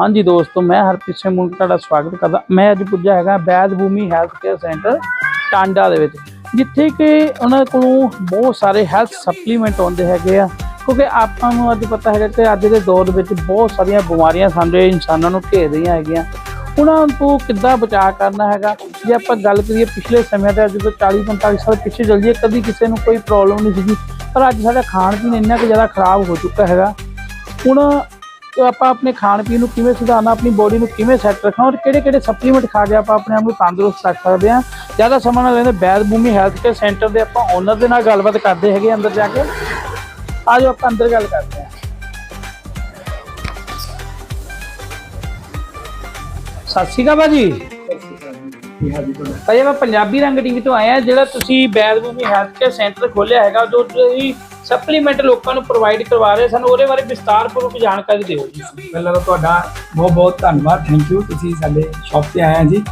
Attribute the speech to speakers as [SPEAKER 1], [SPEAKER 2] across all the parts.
[SPEAKER 1] ਹਾਂਜੀ ਦੋਸਤੋ, ਮੈਂ ਹਰਪ੍ਰੀਤ ਸਿੰਘ ਮੁੰਡਾ ਤੁਹਾਡਾ ਸਵਾਗਤ ਕਰਦਾ। ਮੈਂ ਅੱਜ ਪੁੱਜਾ ਹੈਗਾ Baid Bhumi health care centre, Tanda ਦੇ ਵਿੱਚ, ਜਿੱਥੇ ਕਿ ਉਹਨਾਂ ਕੋਲੋਂ ਬਹੁਤ ਸਾਰੇ ਹੈਲਥ ਸਪਲੀਮੈਂਟ ਆਉਂਦੇ ਹੈਗੇ ਆ। ਕਿਉਂਕਿ ਆਪਾਂ ਨੂੰ ਅੱਜ ਪਤਾ ਹੈਗਾ ਕਿ ਅੱਜ ਦੇ ਦੌਰ ਵਿੱਚ ਬਹੁਤ ਸਾਰੀਆਂ ਬਿਮਾਰੀਆਂ ਸਾਡੇ ਇਨਸਾਨਾਂ ਨੂੰ ਘੇਰ ਰਹੀਆਂ ਹੈਗੀਆਂ। ਉਹਨਾਂ ਤੋਂ ਕਿੱਦਾਂ ਬਚਾਅ ਕਰਨਾ ਹੈਗਾ? ਜੇ ਆਪਾਂ ਗੱਲ ਕਰੀਏ ਪਿਛਲੇ ਸਮੇਂ ਤੇ ਅੱਜ ਤੋਂ 40 45 ਸਾਲ ਪਿੱਛੇ ਚੱਲ ਜਾਈਏ ਕਦੀ ਕਿਸੇ ਨੂੰ ਕੋਈ ਪ੍ਰੋਬਲਮ ਨਹੀਂ ਸੀਗੀ। ਪਰ ਅੱਜ ਸਾਡਾ ਖਾਣ ਪੀਣ ਇੰਨਾ ਕੁ ਜ਼ਿਆਦਾ ਖਰਾਬ ਹੋ ਚੁੱਕਾ ਹੈਗਾ। ਹੁਣ ਆਪਾਂ ਆਪਣੇ ਖਾਣ ਪੀਣ ਨੂੰ ਕਿਵੇਂ ਸੁਧਾਰਨਾ, ਆਪਣੀ ਬੋਡੀ ਨੂੰ ਕਿਵੇਂ ਸੈੱਟ ਰੱਖਣਾ, ਔਰ ਕਿਹੜੇ ਕਿਹੜੇ ਸਪਲੀਮੈਂਟ ਖਾ ਕੇ ਆਪਾਂ ਆਪਣੇ ਆਪ ਨੂੰ ਤੰਦਰੁਸਤ ਰੱਖ ਸਕਦੇ ਹਾਂ। ਜ਼ਿਆਦਾ ਸਮਾਂ ਨਾ ਲੈਂਦੇ, Baid Bhumi health care centre ਦੇ ਆਪਾਂ ਓਨਰ ਦੇ ਨਾਲ ਗੱਲਬਾਤ ਕਰਦੇ ਹੈਗੇ ਅੰਦਰ ਜਾ ਕੇ। ਆਜੋ ਆਪਾਂ ਅੰਦਰ ਗੱਲ ਕਰਦੇ ਹਾਂ। ਸਤਿ ਸ਼੍ਰੀ ਅਕਾਲ ਭਾਜੀ। ਭਾਜੀ ਮੈਂ ਪੰਜਾਬੀ ਰੰਗ ਟੀਵੀ ਤੋਂ ਆਇਆ ਜਿਹੜਾ ਤੁਸੀਂ Baid Bhumi health care centre ਖੋਲਿਆ ਹੈਗਾ, ਜੋ ਤੁਸੀਂ ਸਪਲੀਮੈਂਟ ਲੋਕਾਂ ਨੂੰ ਪ੍ਰੋਵਾਈਡ ਕਰਵਾ ਰਹੇ ਸਾਨੂੰ ਉਹਦੇ ਬਾਰੇ ਵਿਸਤਾਰਪੂਰਵਕ ਜਾਣਕਾਰੀ ਦਿਓ ਜੀ।
[SPEAKER 2] ਪਹਿਲਾਂ ਤਾਂ ਤੁਹਾਡਾ ਬਹੁਤ ਬਹੁਤ ਧੰਨਵਾਦ ਥੈਂਕ ਯੂ ਤੁਸੀਂ ਸਾਡੇ ਸ਼ਾਪ ਤੇ ਆਏ ਆ ਜੀ।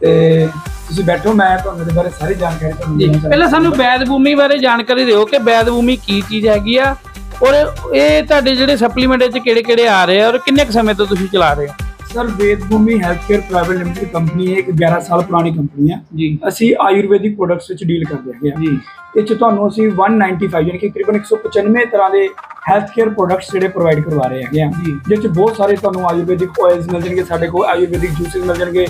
[SPEAKER 2] ਤੇ ਤੁਸੀਂ ਬੈਠੋ ਮੈਂ ਤੁਹਾਨੂੰ ਇਹਦੇ ਬਾਰੇ ਸਾਰੀ ਜਾਣਕਾਰੀ ਤੁਹਾਨੂੰ ਚਾਹੁੰਦਾ
[SPEAKER 1] ਪਹਿਲਾਂ ਸਾਨੂੰ ਬੈਦ ਭੂਮੀ ਬਾਰੇ ਜਾਣਕਾਰੀ ਦਿਓ ਕਿ ਬੈਦ ਭੂਮੀ ਕੀ ਚੀਜ਼ ਹੈਗੀ ਆ। ਔਰ ਇਹ ਤੁਹਾਡੇ ਜਿਹੜੇ ਸਪਲੀਮੈਂਟ ਵਿੱਚ ਕਿਹੜੇ ਕਿਹੜੇ ਆ ਰਹੇ ਆ ਔਰ ਕਿੰਨੇ ਕੁ ਸਮੇਂ ਤੋਂ ਤੁਸੀਂ ਚਲਾ ਰਹੇ ਹੋ?
[SPEAKER 2] Sir Ved Bhumi health care private limited company ਹੈ ਇੱਕ 11 ਸਾਲ ਪੁਰਾਣੀ ਕੰਪਨੀ ਹੈ।
[SPEAKER 1] ਜੀ।
[SPEAKER 2] ਅਸੀਂ ਆਯੁਰਵੈਦਿਕ ਪ੍ਰੋਡਕਟਸ ਵਿੱਚ ਡੀਲ ਕਰਦੇ ਹੈਗੇ ਆ
[SPEAKER 1] ਜੀ।
[SPEAKER 2] ਇਹ ਚ ਤੁਹਾਨੂੰ ਅਸੀਂ 195 ਯਾਨੀ ਕਿ ਤਕਰੀਬਨ 195 ਤਰ੍ਹਾਂ ਦੇ ਹੈਲਥ ਕੇਅਰ ਪ੍ਰੋਡਕਟਸ ਜਿਹੜੇ ਪ੍ਰੋਵਾਈਡ ਕਰਵਾ ਰਹੇ ਹੈਗੇ ਆ
[SPEAKER 1] ਜੀ।
[SPEAKER 2] ਜਿਸ ਚ ਬਹੁਤ ਸਾਰੇ ਤੁਹਾਨੂੰ ਆਯੁਰਵੈਦਿਕ ਆਇਲਸ ਮਿਲ ਜਾਣਗੇ ਸਾਡੇ ਕੋਲ ਆਯੁਰਵੈਦਿਕ ਜੂਸਸ ਮਿਲ ਜਾਣਗੇ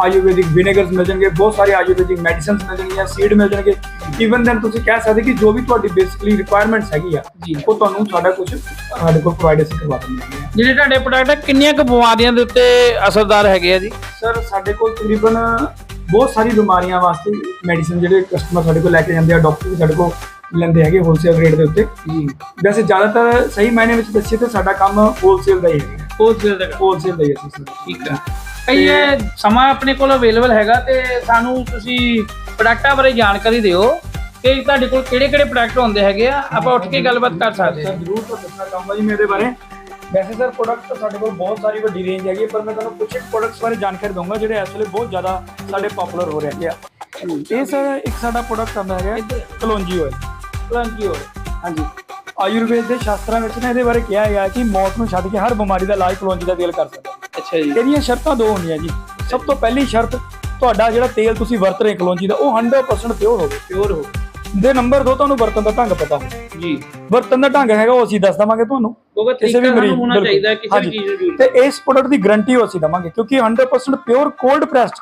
[SPEAKER 2] ਆਯੁਰਵੈਦਿਕ ਵਿਨੇਗਰਸ ਮਿਲ ਜਾਣਗੇ ਬਹੁਤ ਸਾਰੇ ਆਯੁਰਵੈਦਿਕ ਮੈਡੀਸਿਨਸ ਮਿਲ ਜਾਣਗੀਆਂ ਸੀਡ ਮਿਲ ਜਾਣਗੇ। ਈਵਨ ਦੈਨ ਤੁਸੀਂ ਕਹਿ ਸਕਦੇ ਕਿ ਜੋ ਵੀ ਤੁਹਾਡੀ ਬੇਸਿਕਲੀ ਰਿਕੁਆਇਰਮੈਂਟਸ ਹੈਗੀ ਆ
[SPEAKER 1] ਜੀ।
[SPEAKER 2] ਉਹ ਤੁਹਾਨੂੰ ਸਾਡਾ ਕੁਝ ਸਾਡੇ ਕੋਲ ਪ੍ਰੋਵਾਈਡ ਅਸੀਂ ਕਰਵਾ ਦਿੰਦੇ ਆ
[SPEAKER 1] ਜਿਹੜੇ ਤੁਹਾਡੇ ਪ੍ਰੋਡਕਟ ਕਿੰਨੀਆਂ ਕੁ ਬਿਮਾਰੀਆਂ ਦੇ ਉੱਤੇ ਅਸਰਦਾਰ ਹੈਗੇ ਆ ਜੀ?
[SPEAKER 2] ਸਰ ਸਾਡੇ ਕੋਲ ਤਕਰੀਬਨ ਬਹੁਤ ਸਾਰੀ ਬਿਮਾਰੀਆਂ ਵਾਸਤੇ ਮੈਡੀਸਿਨ ਜਿਹੜੇ ਕਸਟਮਰ ਸਾਡੇ ਕੋਲ ਲੈ ਕੇ ਜਾਂਦੇ ਆ ਡਾਕਟਰ ਵੀ ਸਾਡੇ ਕੋਲ ਲੈਂਦੇ ਹੈਗੇ ਹੋਲਸੇਲ ਰੇਟ ਦੇ ਉੱਤੇ।
[SPEAKER 1] ਜੀ।
[SPEAKER 2] ਵੈਸੇ ਜ਼ਿਆਦਾਤਰ ਸਹੀ ਮਾਇਨੇ ਵਿੱਚ ਦੱਸੀਏ ਤਾਂ ਸਾਡਾ ਕੰਮ ਹੋਲਸੇਲ ਦਾ ਹੀ ਹੈ
[SPEAKER 1] ਹੋਲਸੇਲ ਦਾ
[SPEAKER 2] ਹੋਲਸੇਲ ਦਾ ਹੀ ਅਸੀਂ ਸਰ
[SPEAKER 1] ਠੀਕ ਆ। ਕਈ ਇਹ ਸਮਾਂ ਆਪਣੇ ਕੋਲ ਅਵੇਲੇਬਲ ਹੈਗਾ ਤੇ ਸਾਨੂੰ ਤੁਸੀਂ ਪ੍ਰੋਡਕਟਾਂ ਬਾਰੇ ਜਾਣਕਾਰੀ ਦਿਓ ਕਿ ਤੁਹਾਡੇ ਕੋਲ ਕਿਹੜੇ ਕਿਹੜੇ ਪ੍ਰੋਡਕਟ ਹੁੰਦੇ ਹੈਗੇ ਆ। ਆਪਾਂ ਉੱਠ ਕੇ ਗੱਲਬਾਤ ਕਰ ਸਕਦੇ ਹਾਂ।
[SPEAKER 2] ਜ਼ਰੂਰ ਤਾਂ ਦੱਸਣਾ ਚਾਹੂੰਗਾ ਜੀ ਮੈਂ ਇਹਦੇ ਬਾਰੇ। ਵੈਸੇ ਸਰ ਪ੍ਰੋਡਕਟ ਸਾਡੇ ਕੋਲ ਬਹੁਤ ਸਾਰੀ ਵੱਡੀ ਰੇਂਜ ਹੈਗੀ ਹੈ, ਪਰ ਮੈਂ ਤੁਹਾਨੂੰ ਕੁਝ ਪ੍ਰੋਡਕਟਸ ਬਾਰੇ ਜਾਣਕਾਰੀ ਦਊਂਗਾ ਜਿਹੜੇ ਇਸ ਵੇਲੇ ਬਹੁਤ ਜ਼ਿਆਦਾ ਸਾਡੇ ਪਪੂਲਰ ਹੋ ਰਹੇ ਹੈਗੇ ਆ। ਇਹ ਸਰ ਇੱਕ ਸਾਡਾ ਪ੍ਰੋਡਕਟ ਆਉਂਦਾ ਹੈਗਾ ਕਲੋਂਜੀ ਆਇਲ
[SPEAKER 1] ਕਲੰਕੀ ਹੋਰ
[SPEAKER 2] ਹਾਂਜੀ। ਆਯੁਰਵੇਦ ਦੇ ਸ਼ਾਸਤਰਾਂ ਵਿੱਚ ਨਾ ਇਹਦੇ ਬਾਰੇ ਕਿਹਾ ਗਿਆ ਕਿ ਮੌਤ ਨੂੰ ਛੱਡ ਕੇ ਹਰ ਬਿਮਾਰੀ ਦਾ ਇਲਾਜ ਕਲੋਂਜੀ ਦਾ ਤੇਲ ਕਰ ਸਕਦਾ। ਹੈ।
[SPEAKER 1] ਅੱਛਾ ਜੀ।
[SPEAKER 2] ਇਹਦੀਆਂ ਸ਼ਰਤਾਂ ਦੋ ਹੁੰਦੀਆਂ ਜੀ। ਸਭ ਤੋਂ ਪਹਿਲੀ ਸ਼ਰਤ ਤੁਹਾਡਾ ਜਿਹੜਾ ਤੇਲ ਤੁਸੀਂ ਵਰਤ ਰਹੇ ਕਲੋਂਜੀ ਦਾ ਉਹ 100% ਪਿਓਰ ਹੋਵੇ।
[SPEAKER 1] ਪਿਓਰ ਹੋ
[SPEAKER 2] ਦੇ ਨੰਬਰ ਦੋ ਤੁਹਾਨੂੰ ਵਰਤਣ ਦਾ ਢੰਗ ਪਤਾ ਹੋਵੇ।
[SPEAKER 1] ਜੀ।
[SPEAKER 2] ਵਰਤਣ ਦਾ ਢੰਗ ਹੈਗਾ ਉਹ ਅਸੀਂ ਦੱਸ ਦਵਾਂਗੇ ਤੁਹਾਨੂੰ।
[SPEAKER 1] ਕਿਉਂਕਿ
[SPEAKER 2] ਕਿਸੇ ਵੀ ਮਰੀਜ਼
[SPEAKER 1] ਹੋਣਾ। ਚਾਹੀਦਾ ਹੈ ਕਿਸੇ ਵੀ। ਚੀਜ਼ ਨੂੰ
[SPEAKER 2] ਤੇ ਇਸ ਪ੍ਰੋਡਕਟ ਦੀ ਗਾਰੰਟੀ ਅਸੀਂ ਦਵਾਂਗੇ ਕਿਉਂਕਿ 100% pure cold pressed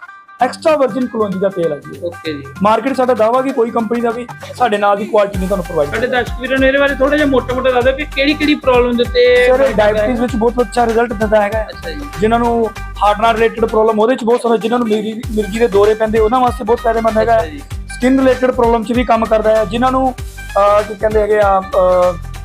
[SPEAKER 2] extra virgin kalonji ਦਾ ਤੇਲ ਹੈ ਜੀ।
[SPEAKER 1] ਓਕੇ ਜੀ।
[SPEAKER 2] ਮਾਰਕੀਟ ਸਾਡਾ ਦਾਵਾ ਕਿ ਕੋਈ ਕੰਪਨੀ ਦਾ ਵੀ ਸਾਡੇ ਨਾਲ ਦੀ ਕੁਆਲਿਟੀ ਨਹੀਂ ਤੁਹਾਨੂੰ ਪ੍ਰੋਵਾਈਡ
[SPEAKER 1] ਸਾਡੇ ਦਰਸ਼ਕ ਵੀਰਾਂ ਨੂੰ ਇਹਦੇ ਬਾਰੇ ਥੋੜਾ ਜਿਹਾ ਮੋਟਾ ਮੋਟਾ ਦੱਸ ਦਿਓ ਕਿ ਕਿਹੜੀ ਕਿਹੜੀ ਪ੍ਰੋਬਲਮ ਦੇ ਉੱਤੇ
[SPEAKER 2] ਸਰ ਡਾਇਬੀਟੀਜ਼ ਵਿੱਚ ਬਹੁਤ ਅੱਛਾ ਰਿਜ਼ਲਟ ਦਿੰਦਾ ਹੈਗਾ।
[SPEAKER 1] ਅੱਛਾ ਜੀ।
[SPEAKER 2] ਜਿਨ੍ਹਾਂ ਨੂੰ ਹਾਰਟ ਨਾਲ ਰਿਲੇਟਡ ਪ੍ਰੋਬਲਮ ਉਹਦੇ ਚ ਬਹੁਤ ਸਾਰੇ ਜਿਨ੍ਹਾਂ ਨੂੰ ਮਿਰਗੀ ਮਿਰਗੀ ਦੇ ਦੌਰੇ ਪੈਂਦੇ ਉਹਨਾਂ ਵਾਸਤੇ ਬਹੁਤ ਫਾਇਦੇਮੰਦ ਹੈਗਾ। ਸਕਿਨ ਰਿਲੇਟਡ ਪ੍ਰੋਬਲਮ ਚ ਵੀ ਕੰਮ ਕਰਦਾ ਹੈ। ਜਿਨ੍ਹਾਂ ਨੂੰ ਕੀ ਕਹਿੰਦੇ ਹੈਗੇ ਆ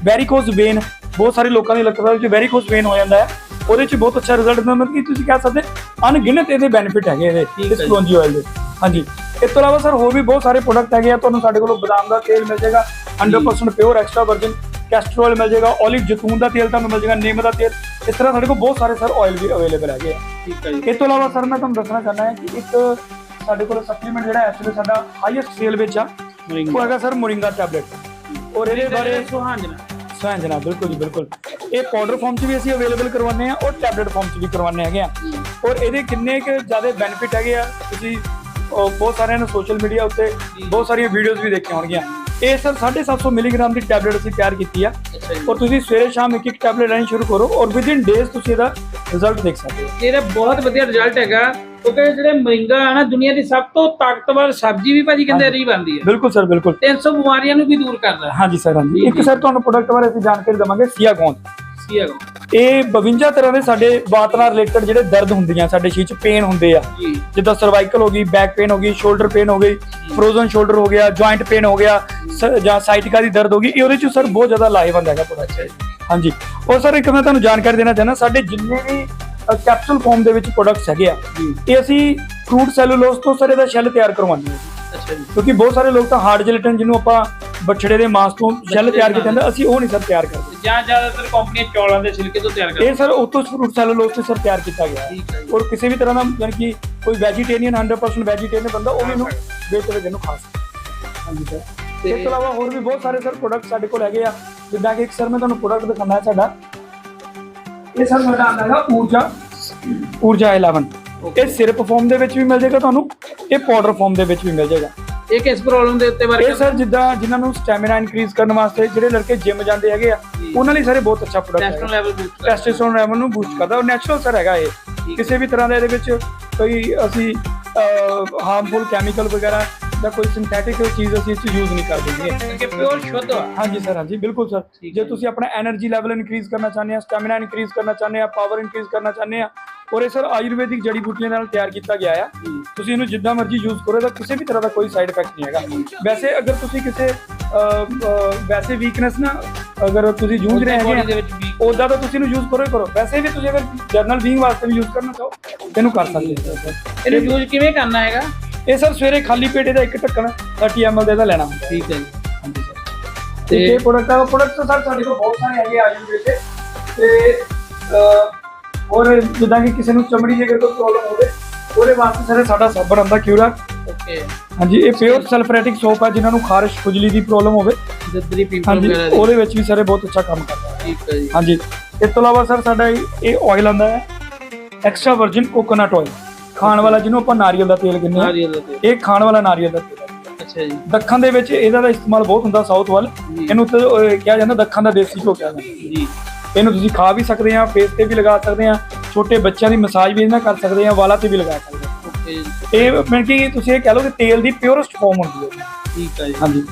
[SPEAKER 2] ਵੈਰੀਕੋਜ਼ ਵੇਨ ਬਹੁਤ ਸਾਰੇ ਲੋਕਾਂ ਦੀ ਲੱਗਦਾ ਵਿੱਚ ਵੈਰੀਕੋਜ਼ ਵੇਨ ਹੋ ਜਾਂਦਾ ਹੈ। ਉਹਦੇ ਚ ਬਹੁਤ ਅੱਛਾ ਰਿਜ਼ਲਟ ਦਿੰਦਾ ਮਤਲਬ ਕਿ ਤੁਸੀਂ ਕਹਿ ਸਕਦੇ ਅਣਗਿਣਤ ਇਹਦੇ ਬੈਨੀਫਿਟ ਹੈਗੇ ਇਹਦੇ ਇਸ। ਕਲੋਂਜੀ ਆਇਲ ਦੇ। ਹਾਂਜੀ। ਇਸ ਤੋਂ ਇਲਾਵਾ ਸਰ ਹੋਰ ਵੀ ਬਹੁਤ ਸਾਰੇ ਪ੍ਰੋਡਕਟ ਹੈਗੇ ਆ ਤੁਹਾਨੂੰ ਸਾਡੇ ਕੋਲੋਂ ਬਦਾਮ ਦਾ ਤੇਲ ਮਿਲ ਜਾਏਗਾ 100% pure extra virgin castor oil ਮਿਲ ਜਾਏਗਾ 올ਿਵ ਜੈਤੂਨ ਦਾ ਤੇਲ ਤੁਹਾਨੂੰ ਮਿਲ ਜਾਏਗਾ ਨਿੰਮ ਦਾ ਤੇਲ ਇਸ ਤਰ੍ਹਾਂ ਸਾਡੇ ਕੋਲ ਬਹੁਤ ਸਾਰੇ ਸਰ ਆਇਲ ਵੀ ਅਵੇਲੇਬਲ ਹੈਗੇ ਆ।
[SPEAKER 1] ਠੀਕ ਹੈ ਜੀ।
[SPEAKER 2] ਇਸ ਤੋਂ ਇਲਾਵਾ ਸਰ ਮੈਂ ਤੁਹਾਨੂੰ ਦੱਸਣਾ ਚਾਹੁੰਦਾ ਹਾਂ ਕਿ ਇੱਕ ਸਾਡੇ ਕੋਲ ਸਪਲੀਮੈਂਟ ਜਿਹੜਾ ਐਕਚੁਅਲੀ ਸਾਡਾ ਹਾਈਐਸਟ ਸੇਲ ਵਿੱਚ ਆ ਉਹ ਹੈਗਾ ਸਰ ਮੋਰਿੰਗਾ ਟੈਬਲੇਟ। ਔਰ ਇਹਦੇ ਬਾਰੇ
[SPEAKER 1] ਸੁਹਾਂਜਣਾ।
[SPEAKER 2] ਸੁਹੰਜਣਾ ਬਿਲਕੁਲ ਜੀ ਬਿਲਕੁਲ। ਇਹ ਪਾਊਡਰ ਫਾਰਮ 'ਚ ਵੀ ਅਸੀਂ ਅਵੇਲੇਬਲ ਕਰਵਾਉਂਦੇ ਆ ਔਰ ਟੈਬਲੇਟ ਫਾਰਮ 'ਚ ਵੀ ਕਰਵਾਉਂਦੇ ਹੈਗੇ ਆ ਔਰ ਇਹਦੇ ਕਿੰਨੇ ਕੁ ਜ਼ਿਆਦਾ ਬੈਨੀਫਿਟ ਹੈਗੇ ਆ ਤੁਸੀਂ ਬਹੁਤ ਸਾਰਿਆਂ ਨੇ ਸੋਸ਼ਲ ਮੀਡੀਆ ਉੱਤੇ ਬਹੁਤ ਸਾਰੀਆਂ ਵੀਡੀਓਜ਼ ਵੀ ਦੇਖੀਆਂ ਹੋਣਗੀਆਂ। ਇਹ ਸਰ 750 ਮਿਲੀਗ੍ਰਾਮ ਦੀ ਟੈਬਲੇਟ ਅਸੀਂ ਤਿਆਰ ਕੀਤੀ ਆ। ਔਰ ਤੁਸੀਂ ਸਵੇਰੇ ਸ਼ਾਮ ਇੱਕ ਇੱਕ ਟੈਬਲੇਟ ਲੈਣੀ ਸ਼ੁਰੂ ਕਰੋ ਔਰ ਵਿਦਿਨ ਡੇਜ਼ ਤੁਸੀਂ ਇਹਦਾ ਰਿਜ਼ਲਟ ਦੇਖ ਸਕਦੇ ਹੋ।
[SPEAKER 1] ਇਹਦਾ ਬਹੁਤ ਵਧੀਆ ਰਿਜ਼ਲਟ ਹੈਗਾ। ਕਿਉਂਕਿ ਜਿਹੜੇ ਮਰਿੰਗਾ ਆ ਨਾ ਦੁਨੀਆ ਦੀ ਸਭ ਤੋਂ ਤਾਕਤਵਰ ਸਬਜ਼ੀ ਵੀ ਭਾਜੀ ਕਹਿੰਦੇ ਰਹੀ ਬਣਦੀ ਹੈ।
[SPEAKER 2] ਬਿਲਕੁਲ ਸਰ ਬਿਲਕੁਲ।
[SPEAKER 1] 300 ਬਿਮਾਰੀਆਂ ਨੂੰ ਵੀ ਦੂਰ ਕਰਦਾ ਹੈ।
[SPEAKER 2] ਹਾਂਜੀ ਸਰ ਹਾਂਜੀ। ਇੱਕ। ਸਰ ਤੁਹਾਨੂੰ ਪ੍ਰੋਡਕਟ ਬਾਰੇ ਅਸੀਂ ਜਾਣਕਾਰੀ ਦਵਾਂਗੇ ਸੀਆ ਗੋਂਦ।
[SPEAKER 1] ਸੀਆਗੋ
[SPEAKER 2] ਇਹ 52 ਤਰ੍ਹਾਂ ਦੇ ਸਾਡੇ ਬਾਤ ਨਾਲ ਰਿਲੇਟਡ ਜਿਹੜੇ ਦਰਦ ਹੁੰਦੀਆਂ ਸਾਡੇ ਸਰੀਰ 'ਚ ਪੇਨ ਹੁੰਦੇ ਆ।
[SPEAKER 1] ਜੀ।
[SPEAKER 2] ਜਿੱਦਾਂ ਸਰਵਾਈਕਲ ਹੋ ਗਈ ਬੈਕ ਪੇਨ ਹੋ ਗਈ ਸ਼ੋਲਡਰ ਪੇਨ ਹੋ ਗਈ ਫਰੋਜ਼ਨ ਸ਼ੋਲਡਰ ਹੋ ਗਿਆ ਜੁਆਇੰਟ ਪੇਨ ਹੋ ਗਿਆ ਸ- ਜਾਂ ਸਾਈਟਿਕਾ ਦੀ ਦਰਦ ਹੋ ਗਈ ਇਹ ਉਹਦੇ 'ਚ ਸਰ ਬਹੁਤ ਜ਼ਿਆਦਾ ਲਾਹੇਵੰਦ ਹੈਗਾ ਪ੍ਰੋਡਕਟ ਹਾਂਜੀ। ਔਰ ਸਰ ਇੱਕ ਮੈਂ ਤੁਹਾਨੂੰ ਜਾਣਕਾਰੀ ਦੇਣਾ ਚਾਹੁੰਦਾ ਸਾਡੇ ਜਿੰਨੇ ਵੀ ਕੈਪਸੂਲ ਫਾਰਮ ਦੇ ਵਿੱਚ ਪ੍ਰੋਡਕਟਸ ਹੈਗੇ ਆ। ਇਹ ਅਸੀਂ ਫਰੂਟ ਸੈਲੂਲੋਸ ਤੋਂ ਸਰ ਇਹਦਾ ਸ਼ੈਲ ਤਿਆਰ ਕਰਵਾਉਂਦੇ ਹਾਂ।
[SPEAKER 1] ਅੱਛਾ ਜੀ।
[SPEAKER 2] ਕਿਉਂਕਿ ਬਹੁਤ ਸਾਰੇ ਲੋਕ ਤਾਂ ਹਾਰਡ ਜਿਲੇਟਨ ਜਿਹਨੂੰ ਆਪਾਂ ਬੱਛੜੇ ਦੇ ਮਾਂਸ ਤੋਂ ਸ਼ੈਲ ਤਿਆਰ
[SPEAKER 1] ਦੇ
[SPEAKER 2] ਕੀਤੇ ਜਾਂਦੇ ਅਸੀਂ ਉਹ ਨਹੀਂ ਸਰ ਤਿਆਰ ਕਰਦੇ।
[SPEAKER 1] ਜਾਂ ਜ਼ਿਆਦਾਤਰ ਕੰਪਨੀਆਂ ਚੌਲਾਂ ਦੇ ਛਿਲਕੇ ਤੋਂ ਤਿਆਰ ਕਰਦੀਆਂ
[SPEAKER 2] ਇਹ ਸਰ ਉਤੋਂ ਫਰੂਟ ਸੈਲੂਲੋਸ ਤੋਂ ਸਰ ਤਿਆਰ ਕੀਤਾ ਗਿਆ। ਹੈ ਔਰ ਕਿਸੇ ਵੀ ਤਰ੍ਹਾਂ ਦਾ ਯਾਨੀ ਕਿ ਕੋਈ ਵੈਜੀਟੇਰੀਅਨ 100% ਵੈਜੀਟੇਰੀਅਨ ਬੰਦਾ ਉਹ ਵੀ ਇਹਨੂੰ ਕੇ ਇਹਨੂੰ ਖਾ ਸਕਦਾ ਹਾਂਜੀ ਸਰ
[SPEAKER 1] ਤੇ-
[SPEAKER 2] ਇਸ ਤੋਂ ਇਲਾਵਾ ਹੋਰ ਵੀ ਬਹੁਤ ਸਾਰੇ ਸਰ ਪ੍ਰੋਡਕਟ ਸਾਡੇ ਕੋਲ ਹੈਗੇ ਆ। ਜਿੱਦਾਂ ਕਿ ਇੱਕ ਸਰ ਮੈਂ ਤੁਹਾਨੂੰ ਪ੍ਰੋਡਕਟ ਦਿਖਾਉਣਾ ਹੈ ਸਾਡਾ। ਇਹ ਸਰ ਸਾਡਾ ਆਉਂਦਾ ਹੈਗਾ ਊਰਜਾ। ਊਰਜਾ 11 ਇਹ ਸਿਰਪ ਫਾਰਮ ਦੇ ਵਿੱਚ ਵੀ ਮਿਲ ਜਾਏਗਾ ਤੁਹਾਨੂੰ ਇਹ ਪਾਊਡਰ ਫਾਰਮ ਦੇ ਵਿੱਚ ਵੀ ਮਿਲ ਜਾਏਗਾ।
[SPEAKER 1] ਇਹ ਕਿਸ ਪ੍ਰੋਬਲਮ ਦੇ ਉੱਤੇ ਵਰਕ
[SPEAKER 2] ਇਹ ਸਰ ਜਿੱਦਾਂ ਜਿਨ੍ਹਾਂ ਨੂੰ ਸਟੈਮਿਨਾ ਇਨਕਰੀਜ਼ ਕਰਨ ਵਾਸਤੇ ਜਿਹੜੇ ਲੜਕੇ ਜਿਮ ਜਾਂਦੇ ਹੈਗੇ ਆ। ਉਹਨਾਂ ਲਈ ਸਾਰੇ ਬਹੁਤ ਅੱਛਾ ਪ੍ਰੋਡਕਟ
[SPEAKER 1] ਟੈਸਟੋਨ
[SPEAKER 2] ਹੈ
[SPEAKER 1] ਲੈਵਲ ਬੂਸਟ
[SPEAKER 2] ਟੈਸਟੋਸਟੇਰੋਨ ਲੈਵਲ ਨੂੰ ਬੂਸਟ ਕਰਦਾ। ਉਹ ਨੈਚੁਰਲ ਸਰ ਹੈਗਾ ਇਹ। ਕਿਸੇ ਵੀ ਤਰ੍ਹਾਂ ਦਾ ਇਹਦੇ ਵਿੱਚ ਕੋਈ ਅਸੀਂ ਹਾਰਮਫੁਲ ਕੈਮੀਕਲ ਵਗੈਰਾ ਦਾ ਕੋਈ ਸਿੰਥੈਟਿਕ ਚੀਜ਼ ਅਸੀਂ ਇਸ ਚ ਯੂਜ਼ ਨਹੀਂ ਕਰਦੇ ਜੀ
[SPEAKER 1] ਕਿ ਪਿਓਰ ਸ਼ੁੱਧ
[SPEAKER 2] ਹਾਂਜੀ ਸਰ ਹਾਂਜੀ ਬਿਲਕੁਲ ਸਰ ਜੇ ਤੁਸੀਂ ਆਪਣਾ એનર્ਜੀ ਲੈਵਲ ਇਨਕਰੀਜ਼ ਕਰਨਾ ਚਾਹੁੰਦੇ ਆ ਸਟੈਮਿਨਾ ਇਨਕਰੀਜ਼ ਕਰਨਾ ਚਾਹੁੰਦੇ ਆ ਪਾਵਰ ਇਨਕਰੀਜ਼ ਕਰਨਾ ਚਾਹੁੰਦੇ ਆ ਔਰ ਇਹ ਸਰ ਆਯੁਰਵੈਦਿਕ ਜੜੀ ਬੂਟੀਆਂ ਨਾਲ ਤਿਆਰ ਕੀਤਾ ਗਿਆ ਆ। ਤੁਸੀਂ ਇਹਨੂੰ ਜਿੱਦਾਂ ਮਰਜ਼ੀ ਯੂਜ਼ ਕਰੋ ਤਾਂ ਕਿਸੇ ਵੀ ਤਰ੍ਹਾਂ ਦਾ ਕੋਈ ਸਾਈਡ ਇਫੈਕਟ ਨਹੀਂ ਹੈਗਾ। ਵੈਸੇ ਅਗਰ ਤੁਸੀਂ ਕਿਸੇ ਵੈਸੇ ਵੀਕਨੈਸ ਨਾ ਅਗਰ ਤੁਸੀਂ ਜੂਝ ਰਹੇ ਹੈਗੇ ਉਦਾਂ ਤਾਂ ਤੁਸੀਂ ਇਹਨੂੰ ਯੂਜ਼ ਕਰੋ ਹੀ ਕਰੋ। ਵੈਸੇ ਵੀ ਤੁਸੀਂ ਅਗਰ ਜਨਰਲ ਬੀਇੰਗ ਵਾਸਤੇ ਵੀ ਯੂਜ਼ ਕਰਨਾ ਚਾਹੋ ਇਹਨੂੰ ਕਰ ਸਕਦੇ ਹੋ।
[SPEAKER 1] ਇਹਨੂੰ ਯੂਜ਼ ਕਿਵੇਂ ਕਰਨਾ ਹੈਗਾ?
[SPEAKER 2] ਇਹ ਸਰ ਸਵੇਰੇ ਖਾਲੀ ਪੇਟ ਇਹਦਾ ਇੱਕ ਢੱਕਣ 30 ml ਦਾ ਇਹਦਾ ਲੈਣਾ ਹੁੰਦਾ। ਹੈ।
[SPEAKER 1] ਠੀਕ ਹੈ ਜੀ।
[SPEAKER 2] ਹਾਂਜੀ ਸਰ।
[SPEAKER 1] ਤੇ-
[SPEAKER 2] ਤੇ ਇਹ ਪ੍ਰੋਡਕਟ ਆ ਪ੍ਰੋਡਕਟ ਸਰ ਸਾਡੇ ਕੋਲ ਬਹੁਤ ਸਾਰੇ ਹੈਗੇ ਆਯੁਰਵੇਦ ਦੇ ਤੇ ਅਹ, ਹੋਰ ਜਿੱਦਾਂ ਕਿ ਕਿਸੇ ਨੂੰ ਚਮੜੀ ਦੀ ਅਗਰ ਕੋਈ ਪ੍ਰੋਬਲਮ ਹੋਵੇ ਉਹਦੇ ਵਾਸਤੇ ਸਰ ਸਾਡਾ ਸਾਬਣ ਆਉਂਦਾ ਕਿਊਰਾ।
[SPEAKER 1] ਓਕੇ।
[SPEAKER 2] ਹਾਂਜੀ ਇਹ ਪਿਓਰ ਸਲਫਰੈਟਿਕ ਸੋਪ ਹੈ ਜਿਨ੍ਹਾਂ ਨੂੰ ਖਾਰਿਸ਼ ਖੁਜਲੀ ਦੀ ਪ੍ਰੋਬਲਮ ਹੋਵੇ।
[SPEAKER 1] ਦਦਰੀ ਪਿੰਪਲ
[SPEAKER 2] ਹਾਂਜੀ
[SPEAKER 1] ਵਗੈਰਾ ਦੀ।
[SPEAKER 2] ਉਹਦੇ ਵਿੱਚ ਵੀ ਸਾਰੇ ਬਹੁਤ ਅੱਛਾ ਕੰਮ ਕਰਦਾ। ਹੈ
[SPEAKER 1] ਠੀਕ ਹੈ ਜੀ।
[SPEAKER 2] ਹਾਂਜੀ। ਇਸ ਤੋਂ ਇਲਾਵਾ ਸਰ ਸਾਡਾ ਇਹ- ਇਹ ਆਇਲ ਆਉਂਦਾ ਹੈ ਐਕਸਟਰਾ ਵਰਜਨ ਕੋਕੋਨਟ ਆਇਲ ਖਾਣ ਵਾਲਾ ਜਿਹਨੂੰ ਆਪਾਂ ਨਾਰੀਅਲ ਦਾ ਤੇਲ ਕਹਿੰਦੇ ਆ
[SPEAKER 1] ਨਾਰੀਅਲ ਦਾ ਤੇਲ।
[SPEAKER 2] ਇਹ ਖਾਣ ਵਾਲਾ ਨਾਰੀਅਲ ਦਾ ਤੇਲ ਹੈ।
[SPEAKER 1] ਅੱਛਾ ਜੀ।
[SPEAKER 2] ਦੱਖਣ ਦੇ ਵਿੱਚ ਇਹਦਾ ਦਾ ਇਸਤੇਮਾਲ ਬਹੁਤ ਹੁੰਦਾ ਸਾਊਥ ਵੱਲ। ਇਹਨੂੰ ਅਹ, ਕਿਹਾ ਜਾਂਦਾ ਦੱਖਣ ਦਾ ਦੇਸੀ ਘਿਓ ਕਿਹਾ ਜਾਂਦਾ।
[SPEAKER 1] ਜੀ।
[SPEAKER 2] ਇਹਨੂੰ ਤੁਸੀਂ ਖਾ ਵੀ ਸਕਦੇ ਆ ਫੇਸ ਤੇ ਵੀ ਲਗਾ ਸਕਦੇ ਆ ਛੋਟੇ ਬੱਚਿਆਂ ਦੀ ਮਸਾਜ ਵੀ ਇਹਨਾਂ ਕਰ ਸਕਦੇ ਆ ਵਾਲਾਂ ਤੇ ਵੀ ਲਗਾ ਸਕਦੇ ਆ
[SPEAKER 1] ਓਕੇ ਜੀ।
[SPEAKER 2] ਇਹ ਮਤਲਬ ਕਿ ਤੁਸੀਂ ਇਹ ਕਹਿ ਲਓ ਕਿ ਤੇਲ ਦੀ ਪਿਓਰੈਸਟ ਫਾਰਮ ਹੁੰਦੀ ਹੈ।
[SPEAKER 1] ਠੀਕ ਹੈ ਜੀ।
[SPEAKER 2] ਹਾਂਜੀ।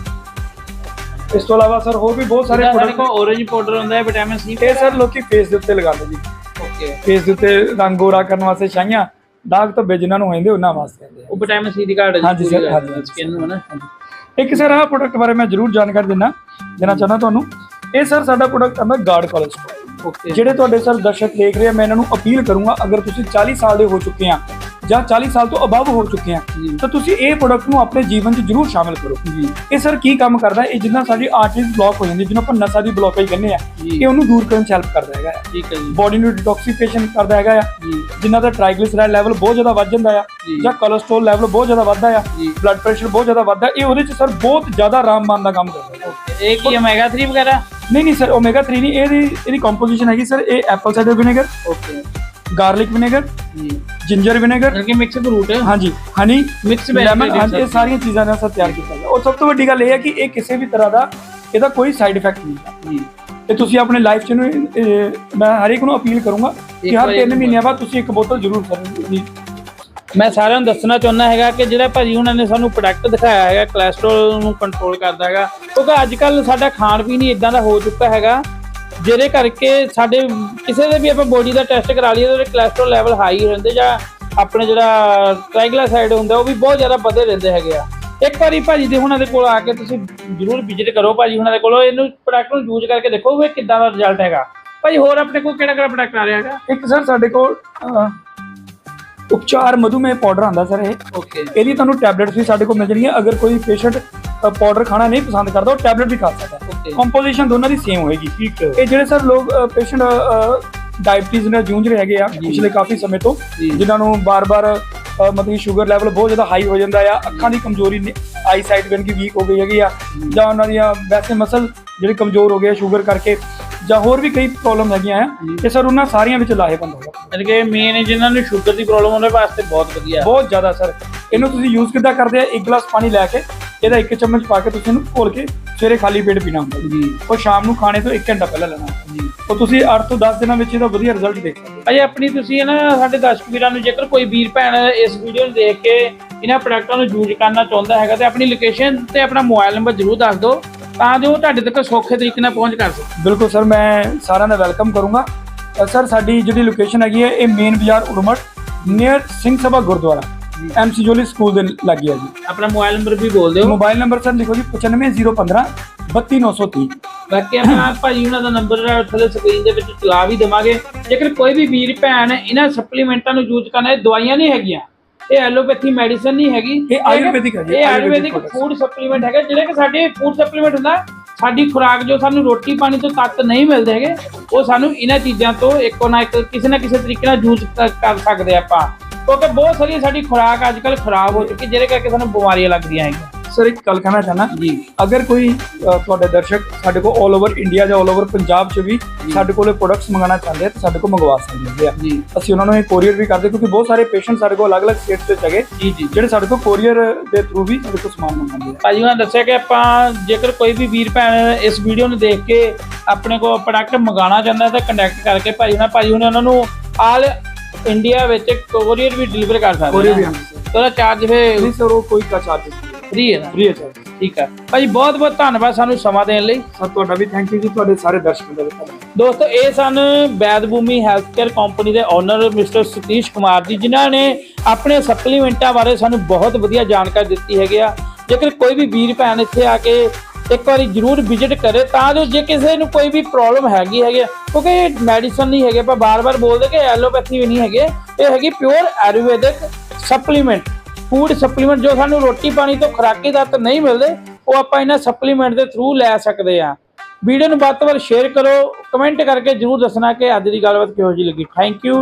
[SPEAKER 2] ਇਸ ਤੋਂ ਇਲਾਵਾ ਸਰ ਹੋਰ ਵੀ ਬਹੁਤ ਸਾਰੇ
[SPEAKER 1] ਸਾਡੇ ਸਾਡੇ ਕੋਲ orange ਪਾਊਡਰ ਹੁੰਦਾ ਹੈ ਵਿਟਾਮਿਨ ਸੀ
[SPEAKER 2] ਇਹ ਸਰ ਲੋਕੀ ਫੇਸ ਦੇ ਉੱਤੇ ਲਗਾਉਂਦੇ ਜੀ।
[SPEAKER 1] ਓਕੇ।
[SPEAKER 2] ਫੇਸ ਦੇ ਉੱਤੇ ਰੰਗ ਗੋਰਾ ਕਰਨ ਵਾਸਤੇ ਛਾਈਆਂ ਦਾਗ ਧੱਬੇ ਜਿਨ੍ਹਾਂ ਨੂੰ ਜਾਂਦੇ ਉਹਨਾਂ ਵਾਸਤੇ ਹੁੰਦੇ ਆ।
[SPEAKER 1] ਉਹ ਵਿਟਾਮਿਨ ਸੀ ਦੀ ਘਾਟ
[SPEAKER 2] ਹਾਂਜੀ sir, ਹਾਂਜੀ।
[SPEAKER 1] ਸਕਿਨ ਨੂੰ ਹੈ ਨਾ
[SPEAKER 2] ਇੱਕ ਸਰ ਆਹ ਪ੍ਰੋਡਕਟ ਬਾਰੇ ਮੈਂ ਜ਼ਰੂਰ ਜਾਣਕਾਰੀ ਦਿੰਦਾ ਦੇਣਾ ਚਾਹੁੰਦਾ ਤੁਹਾਨੂੰ। ਇਹ ਸਰ ਸਾਡਾ ਪ੍ਰੋਡਕਟ ਆਂਦਾ ਗਾਰਡ ਕੋਲੇਸਟ੍ਰੋਲ
[SPEAKER 1] ਓਕੇ
[SPEAKER 2] ਜਿਹੜੇ ਤੁਹਾਡੇ ਸਰ ਦਰਸ਼ਕ ਦੇਖ ਰਹੇ ਆ ਮੈਂ ਇਹਨਾਂ ਨੂੰ ਅਪੀਲ ਕਰੂੰਗਾ ਅਗਰ ਤੁਸੀਂ 40 ਸਾਲ ਦੇ ਹੋ ਚੁੱਕੇ ਆ ਜਾਂ 40 ਸਾਲ ਤੋਂ ਅਬਵ ਹੋ ਚੁੱਕੇ ਆ। ਤਾਂ ਤੁਸੀਂ ਇਹ ਪ੍ਰੋਡਕਟ ਨੂੰ ਆਪਣੇ ਜੀਵਨ 'ਚ ਜ਼ਰੂਰ ਸ਼ਾਮਿਲ ਕਰੋ। ਇਹ ਸਰ ਕੀ ਕੰਮ ਕਰਦਾ ਹੈ? ਇਹ ਜਿੰਨਾ ਸਾਡੀ ਆਰਟਰੀਜ਼ ਬਲੌਕ ਹੋ ਜਾਂਦੀ ਜਿਹਨੂੰ ਆਪਾਂ ਨਸਾਂ ਦੀ ਬਲੌਕੇਜ ਕਹਿੰਦੇ ਆ ਇਹ ਉਹਨੂੰ ਦੂਰ ਕਰਨ 'ਚ ਹੈਲਪ ਕਰਦਾ ਹੈਗਾ
[SPEAKER 1] ਠੀਕ ਹੈ ਜੀ।
[SPEAKER 2] ਬਾਡੀ ਨੂੰ ਡਿਟੌਕਸੀਫਿਕੇਸ਼ਨ ਕਰਦਾ ਹੈਗਾ ਆ।
[SPEAKER 1] ਜੀ।
[SPEAKER 2] ਜਿਨ੍ਹਾਂ ਦਾ ਟ੍ਰਾਈਗਲਿਸਰਾਈਡ ਲੈਵਲ ਬਹੁਤ ਜ਼ਿਆਦਾ ਵੱਧ ਜਾਂਦਾ ਆ
[SPEAKER 1] ਜੀ।
[SPEAKER 2] ਕੋਲੇਸਟ੍ਰੋਲ ਲੈਵਲ ਬਹੁਤ ਜ਼ਿਆਦਾ ਵੱਧਦਾ ਆ ਬਲੱਡ ਪ੍ਰੈਸ਼ਰ ਬਹੁਤ ਜ਼ਿਆਦਾ ਵੱਧਦਾ ਇਹ ਉਹਦੇ 'ਚ ਸਰ ਬਹੁਤ ਜ਼ਿਆਦਾ ਆਰਾਮਮਾਨ ਦਾ ਕੰਮ ਕਰਦਾ।
[SPEAKER 1] ਇਹ ਕੀ omega 3 ਵਗੈਰਾ?
[SPEAKER 2] ਨਹੀਂ ਨਹੀਂ ਸਰ ਓਮੇਗਾ 3 ਨਹੀਂ ਇਹਦੀ ਇਹਦੀ ਕੰਪੋਜੀਸ਼ਨ ਹੈਗੀ ਸਰ ਇਹ apple cider vinegar
[SPEAKER 1] okay
[SPEAKER 2] garlic vinegar
[SPEAKER 1] ਜੀ।
[SPEAKER 2] ਜਿੰਜਰ ਵਿਨੇਗਰ
[SPEAKER 1] ਕਿ ਮਿਕਸ ਫਰੂਟ
[SPEAKER 2] ਹਾਂਜੀ ਹਨੀ
[SPEAKER 1] ਮਿਕਸ
[SPEAKER 2] ਲੈਮਨ ਇਹ ਸਾਰੀਆਂ ਚੀਜ਼ਾਂ ਨਾਲ ਸਰ ਤਿਆਰ ਕੀਤਾ ਗਿਆ। ਔਰ ਸਭ ਤੋਂ ਵੱਡੀ ਗੱਲ ਇਹ ਹੈ ਕਿ ਇਹ ਕਿਸੇ ਵੀ ਤਰ੍ਹਾਂ ਦਾ ਇਹਦਾ ਕੋਈ ਸਾਈਡ ਇਫੈਕਟ ਨਹੀਂ ਹੈ
[SPEAKER 1] ਜੀ।
[SPEAKER 2] ਤੇ ਤੁਸੀਂ ਆਪਣੇ ਲਾਈਫ 'ਚ ਇਹ, ਮੈਂ ਹਰ ਇੱਕ ਨੂੰ ਅਪੀਲ ਕਰੂੰਗਾ ਕਿ ਹਰ
[SPEAKER 1] ਵਾਰੀ
[SPEAKER 2] 3 ਮਹੀਨਿਆਂ ਬਾਅਦ ਤੁਸੀਂ ਇੱਕ ਬੋਤਲ ਜ਼ਰੂਰ ਸਰ ਜੀ।
[SPEAKER 1] ਮੈਂ ਸਾਰਿਆਂ ਨੂੰ ਦੱਸਣਾ ਚਾਹੁੰਦਾ ਹੈਗਾ ਕਿ ਜਿਹੜਾ ਭਾਜੀ ਉਹਨਾਂ ਨੇ ਸਾਨੂੰ ਪ੍ਰੋਡਕਟ ਦਿਖਾਇਆ ਹੈਗਾ ਕੋਲੇਸਟ੍ਰੋਲ ਨੂੰ ਕੰਟਰੋਲ ਕਰਦਾ ਹੈਗਾ ਕਿਉਂਕਿ ਅੱਜ ਕੱਲ ਸਾਡਾ ਖਾਣ ਪੀਣ ਹੀ ਇਦਾਂ ਦਾ ਹੋ ਚੁੱਕਾ ਹੈਗਾ ਜਿਹਦੇ ਕਰਕੇ ਸਾਡੇ ਕਿਸੇ ਦੇ ਵੀ ਆਪਾਂ ਬੋਡੀ ਦਾ ਟੈਸਟ ਕਰਾ ਲਈਏ ਤਾਂ ਉਹਦੇ ਕੋਲੇਸਟ੍ਰੋਲ ਲੈਵਲ ਹਾਈ ਰਹਿੰਦੇ ਜਾਂ ਆਪਣੇ ਜਿਹੜਾ ਟ੍ਰਾਈਗਲਾਸਾਈਡ ਹੁੰਦਾ ਉਹ ਵੀ ਬਹੁਤ ਜ਼ਿਆਦਾ ਵਧੇ ਰਹਿੰਦੇ ਹੈਗੇ ਆ। ਇੱਕ ਵਾਰੀ ਭਾਜੀ ਦੇ ਉਹਨਾਂ ਦੇ ਕੋਲ ਆ ਕੇ ਤੁਸੀਂ ਜਰੂਰ ਵਿਜ਼ਿਟ ਕਰੋ ਭਾਜੀ ਉਹਨਾਂ ਦੇ ਕੋਲ। ਇਹਨੂੰ ਪ੍ਰੋਡਕਟ ਨੂੰ ਯੂਜ਼ ਕਰਕੇ ਦੇਖੋ ਵੀ ਕਿੱਦਾਂ ਦਾ ਰਿਜ਼ਲਟ ਹੈਗਾ। ਭਾਜੀ ਹੋਰ ਆਪਣੇ ਕੋਲ ਕਿਹੜਾ ਕਿਹੜਾ ਪ੍ਰੋਡਕਟ ਆ ਰਿਹਾ ਹੈਗਾ?
[SPEAKER 2] ਇੱਕ ਸਰ ਸਾਡੇ ਕੋਲ ਉਪਚਾਰ ਮਧੂਮੇਹ ਪਾਊਡਰ ਆਂਦਾ ਸਰ ਇਹ।
[SPEAKER 1] ਓਕੇ
[SPEAKER 2] ਇਹਦੀ ਤੁਹਾਨੂੰ ਟੈਬਲੇਟਸ ਵੀ ਸਾਡੇ ਕੋਲ ਮਿਲ ਜਾਣਗੀਆਂ। ਅਗਰ ਕੋਈ ਪੇਸ਼ੈਂਟ ਪਾਊਡਰ ਖਾਣਾ ਨਹੀਂ ਪਸੰਦ ਕਰਦਾ ਉਹ ਟੈਬਲੇਟ ਵੀ ਖਾ ਸਕਦਾ। ਕੰਪੋਜੀਸ਼ਨ ਦੋਨਾਂ ਦੀ ਸੇਮ ਹੋਏਗੀ।
[SPEAKER 1] ਠੀਕ
[SPEAKER 2] ਇਹ ਜਿਹੜੇ ਸਰ ਲੋਕ ਪੇਸ਼ੈਂਟ ਡਾਇਬੀਟੀਜ਼ ਨਾਲ ਜੂਝ ਰਹੇ ਹੈਗੇ ਆ
[SPEAKER 1] ਜੀ।
[SPEAKER 2] ਪਿਛਲੇ ਕਾਫੀ ਸਮੇਂ ਤੋਂ
[SPEAKER 1] ਜੀ।
[SPEAKER 2] ਜਿਨ੍ਹਾਂ ਨੂੰ ਬਾਰ-ਬਾਰ ਮਤਲਬ ਕਿ ਸ਼ੂਗਰ ਲੈਵਲ ਬਹੁਤ ਜ਼ਿਆਦਾ ਹਾਈ ਹੋ ਜਾਂਦਾ ਆ ਅੱਖਾਂ ਦੀ ਕਮਜ਼ੋਰੀ ਆਈ ਸਾਈਟ ਬਣ ਕੇ ਵੀਕ ਹੋ ਗਈ ਹੈਗੀ ਆ ਜਾਂ। ਉਹਨਾਂ ਦੀਆਂ ਵੈਸੇ ਮਸਲ ਜਿਹੜੇ ਕਮਜ਼ੋਰ ਹੋ ਗਏ ਆ ਸ਼ੂਗਰ ਕਰਕੇ ਜਾਂ ਹੋਰ ਵੀ ਕਈ ਪ੍ਰੋਬਲਮ ਹੈਗੀਆਂ ਆ
[SPEAKER 1] ਜੀ।
[SPEAKER 2] ਤੇ ਸਰ ਉਹਨਾਂ ਸਾਰੀਆਂ ਵਿੱਚ ਲਾਹੇਵੰਦ ਹੋਗਾ
[SPEAKER 1] ਯਾਨੀ ਕਿ ਮੇਨ ਜਿਨ੍ਹਾਂ ਨੂੰ ਸ਼ੂਗਰ ਦੀ ਪ੍ਰੋਬਲਮ ਉਹਦੇ ਵਾਸਤੇ ਬਹੁਤ ਵਧੀਆ।
[SPEAKER 2] ਬਹੁਤ ਜ਼ਿਆਦਾ ਸਰ ਇਹਨੂੰ ਤੁਸੀਂ ਯੂਜ਼ ਕਿੱਦਾਂ ਕਰਦੇ ਆ? ਇੱਕ ਗਲਾਸ ਪਾਣੀ ਲੈ ਕੇ ਇਹਦਾ ਇੱਕ ਚਮਚ ਪਾ ਕੇ ਤੁਸੀਂ ਇਹਨੂੰ ਘੋਲ ਕੇ ਸਵੇਰੇ ਖਾਲੀ ਪੇਟ ਪੀਣਾ ਹੁੰਦਾ। ਜੀ। ਉਹ ਸ਼ਾਮ ਨੂੰ ਖਾਣੇ ਤੋਂ 1 ਘੰਟਾ ਪਹਿਲਾਂ ਲੈਣਾ।
[SPEAKER 1] ਜੀ।
[SPEAKER 2] ਉਹ ਤੁਸੀਂ 8 ਤੋਂ 10 ਦਿਨਾਂ ਵਿੱਚ ਇਹਦਾ ਵਧੀਆ ਰਿਜ਼ਲਟ ਦੇਖ ਸਕਦੇ
[SPEAKER 1] ਅਜੇ ਆਪਣੀ ਤੁਸੀਂ ਨਾ ਸਾਡੇ ਦਰਸ਼ਕ ਵੀਰਾਂ ਨੂੰ ਜੇਕਰ ਕੋਈ ਵੀਰ ਭੈਣ ਇਸ ਵੀਡੀਓ ਨੂੰ ਦੇਖ ਕੇ ਇਹਨਾਂ ਪ੍ਰੋਡਕਟਾਂ ਨੂੰ ਯੂਜ਼ ਕਰਨਾ ਚਾਹੁੰਦਾ ਹੈਗਾ ਤੇ ਆਪਣੀ ਲੋਕੇਸ਼ਨ ਤੇ ਆਪਣਾ ਮੋਬਾਈਲ ਨੰਬਰ ਜ਼ਰੂਰ ਦੱਸ ਦਿਓ ਤਾਂ ਜੋ ਤੁਹਾਡੇ ਤੱਕ ਸੌਖੇ ਤਰੀਕੇ ਨਾਲ ਪਹੁੰਚ ਕਰ ਸਕੇ।
[SPEAKER 2] ਬਿਲਕੁਲ ਸਰ ਮੈਂ ਸਾਰਿਆਂ ਦਾ ਵੈਲਕਮ ਕਰੂੰਗਾ। ਸਰ ਸਾਡੀ ਜਿਹੜੀ ਲੋਕੇਸ਼ਨ ਹੈਗੀ ਹੈ ਇਹ ਮੇਨ ਬਾਜ਼ਾਰ Urmar near Singh Sabha Gurdwara. MC Jolly school ਦੇ ਲਾਗੇ ਹੈ ਜੀ।
[SPEAKER 1] ਆਪਣਾ ਮੋਬਾਈਲ ਨੰਬਰ ਵੀ ਬੋਲ ਦਿਓ।
[SPEAKER 2] ਮੋਬਾਈਲ ਨੰਬਰ ਸਰ ਲਿਖੋ ਜੀ 95015 32930
[SPEAKER 1] ਬਾਕੀ ਆਪਣਾ ਭਾਜੀ ਉਹਨਾਂ ਦਾ ਨੰਬਰ ਥੱਲੇ ਸਕਰੀਨ ਦੇ ਵਿੱਚ ਚਲਾ ਵੀ ਦੇਵਾਂਗੇ। ਜੇਕਰ ਕੋਈ ਵੀ ਵੀਰ ਭੈਣ ਇਹਨਾਂ ਸਪਲੀਮੈਂਟਾਂ ਨੂੰ ਯੂਜ਼ ਕਰਨਾ ਇਹ ਦਵਾਈਆਂ ਨਹੀਂ ਹੈਗੀਆਂ। ਇਹ ਐਲੋਪੈਥੀ ਮੈਡੀਸਨ ਨਹੀਂ ਹੈਗੀ।
[SPEAKER 2] ਇਹ ਆਯੁਰਵੈਦਿਕ ਹੈ
[SPEAKER 1] ਇਹ
[SPEAKER 2] ਆਯੁਰਵੈਦਿਕ
[SPEAKER 1] ਫੂਡ ਸਪਲੀਮੈਂਟ ਹੈਗਾ। ਜਿਹੜੇ ਕਿ ਸਾਡੇ ਫੂਡ ਸਪਲੀਮੈਂਟ ਹੁੰਦਾ ਸਾਡੀ ਖੁਰਾਕ ਜੋ ਸਾਨੂੰ ਰੋਟੀ ਪਾਣੀ ਤੋਂ ਤੱਤ ਨਹੀਂ ਮਿਲਦੇ ਹੈਗੇ ਉਹ ਸਾਨੂੰ ਇਹਨਾਂ ਚੀਜ਼ਾਂ ਤੋਂ ਇੱਕੋ ਨਾ ਇੱਕ ਕਿਸੇ ਨਾ ਕਿਸੇ ਤਰੀਕੇ ਨਾਲ ਯੂਜ਼ ਕਰ ਸਕਦੇ ਆਪਾਂ। ਕਿਉਂਕਿ ਬਹੁਤ ਸਾਰੀ ਸਾਡੀ ਖੁਰਾਕ ਅੱਜ ਕੱਲ ਖਰਾਬ ਹੋ ਚੁੱਕੀ ਜਿਹਦੇ ਕਰਕੇ ਸਾਨੂੰ ਬਿਮਾਰੀਆਂ ਲੱਗਦੀਆਂ ਹੈਗੀਆਂ।
[SPEAKER 2] ਸਰ ਇੱਕ ਗੱਲ ਕਹਿਣਾ ਚਾਹਨਾ
[SPEAKER 1] ਜੀ।
[SPEAKER 2] ਅਗਰ ਕੋਈ ਤੁਹਾਡੇ ਦਰਸ਼ਕ ਸਾਡੇ ਕੋਲ 올 ਓਵਰ ਇੰਡੀਆ ਜਾਂ 올 ਓਵਰ ਪੰਜਾਬ 'ਚ ਵੀ ਸਾਡੇ ਕੋਲੇ ਪ੍ਰੋਡਕਟਸ ਮੰਗਾਉਣਾ ਚਾਹੁੰਦੇ ਆ ਤਾਂ ਸਾਡੇ ਕੋਲ ਮੰਗਵਾ ਸਕਦੇ ਆ।
[SPEAKER 1] ਜੀ।
[SPEAKER 2] ਅਸੀਂ ਉਹਨਾਂ ਨੂੰ ਇਹ ਕੋਰੀਅਰ ਵੀ ਕਰਦੇ ਕਿਉਂਕਿ ਬਹੁਤ ਸਾਰੇ ਪੇਸ਼ੈਂਟ ਸਾਡੇ ਕੋਲ ਅਲੱਗ-ਅਲੱਗ ਸਟੇਟਸ ਵਿੱਚ ਹੈਗੇ
[SPEAKER 1] ਜੀ ਜੀ।
[SPEAKER 2] ਜਿਹੜੇ ਸਾਡੇ ਕੋਲ ਕੋਰੀਅਰ ਦੇ ਥਰੂ ਵੀ ਸਾਡੇ ਕੋਲ ਸਮਾਨ ਮੰਗਵਾਉਂਦੇ ਆ।
[SPEAKER 1] ਭਾਜੀ ਉਹਨਾਂ ਦੱਸਿਆ ਕਿ ਆਪਾਂ ਜੇਕਰ ਕੋਈ ਵੀ ਵੀਰ ਭੈਣ ਇਸ ਵੀਡੀਓ ਨੂੰ ਦੇਖ ਕੇ ਆਪਣੇ ਕੋਲ ਪ੍ਰੋਡਕਟ ਮੰਗਾਉਣਾ ਚਾਹੁੰਦਾ ਤਾਂ ਕੰਟੈਕਟ ਕਰਕੇ ਭਾਜੀ ਉਹਨਾਂ ਭਾਜੀ ਉਹਨਾਂ ਨੂੰ ਆਲ ਇੰਡੀਆ ਵਿੱਚ ਕੋਰੀਅਰ ਵੀ ਡਿਲੀਵਰ ਕਰ ਸਕਦੇ
[SPEAKER 2] ਕੋਰੀਅਰ ਵੀ
[SPEAKER 1] ਉਹਦਾ ਚਾਰਜ ਫੇ
[SPEAKER 2] ਨਹੀਂ ਸਰ ਉਹ ਕੋਈ ਕਾ ਨਹੀਂ।
[SPEAKER 1] ਫ੍ਰੀ ਹੈ ਨਾ?
[SPEAKER 2] ਫ੍ਰੀ ਹੈ ਚਾਰਜ
[SPEAKER 1] ਠੀਕ ਹੈ। ਭਾਜੀ ਬਹੁਤ ਬਹੁਤ ਧੰਨਵਾਦ ਸਾਨੂੰ ਸਮਾਂ ਦੇਣ ਲਈ।
[SPEAKER 2] ਸਰ ਤੁਹਾਡਾ ਵੀ ਥੈਂਕ ਯੂ ਜੀ ਤੁਹਾਡੇ ਸਾਰੇ ਦਰਸ਼ਕਾਂ ਦਾ ਵੀ ਧੰਨਵਾਦ।
[SPEAKER 1] ਦੋਸਤੋ ਇਹ ਸਨ Vaid Bhumi health care company ਦੇ ਓਨਰ ਮਿਸਟਰ ਸਤੀਸ਼ ਕੁਮਾਰ ਜੀ ਜਿਨ੍ਹਾਂ ਨੇ ਆਪਣੇ ਸਪਲੀਮੈਂਟਾਂ ਬਾਰੇ ਸਾਨੂੰ ਬਹੁਤ ਵਧੀਆ ਜਾਣਕਾਰੀ ਦਿੱਤੀ ਹੈਗੀ ਆ। ਜੇਕਰ ਕੋਈ ਵੀ ਵੀਰ ਭੈਣ ਇੱਥੇ ਆ ਕੇ ਇੱਕ ਵਾਰੀ ਜਰੂਰ ਵਿਜ਼ਿਟ ਕਰੇ ਤਾਂ ਜੋ ਜੇ ਕਿਸੇ ਨੂੰ ਕੋਈ ਵੀ ਪ੍ਰੋਬਲਮ ਹੈਗੀ ਹੈਗੀ ਆ, ਕਿਉਂਕਿ ਮੈਡੀਸਨ ਨਹੀਂ ਹੈਗੇ ਆਪਾਂ ਬਾਰ-ਬਾਰ ਬੋਲਦੇ ਕਿ ਐਲੋਪੈਥੀ ਵੀ ਨਹੀਂ ਹੈਗੇ। ਇਹ ਹੈਗੀ pure Ayurvedic supplement food supplement ਜੋ ਸਾਨੂੰ ਰੋਟੀ ਪਾਣੀ ਤੋਂ ਖੁਰਾਕੀ ਤੱਤ ਨਹੀਂ ਮਿਲਦੇ ਉਹ ਆਪਾਂ ਇਹਨਾਂ ਸਪਲੀਮੈਂਟ ਦੇ ਥਰੂ ਲੈ ਸਕਦੇ ਆ ਵੀਡੀਓ ਨੂੰ ਵੱਧ ਤੋਂ ਵੱਧ ਸ਼ੇਅਰ ਕਰੋ। ਕਮੈਂਟ ਕਰਕੇ ਜਰੂਰ ਦੱਸਣਾ ਕਿ ਅੱਜ ਦੀ ਗੱਲਬਾਤ ਕਿਹੋ ਜਿਹੀ ਲੱਗੀ। Thank you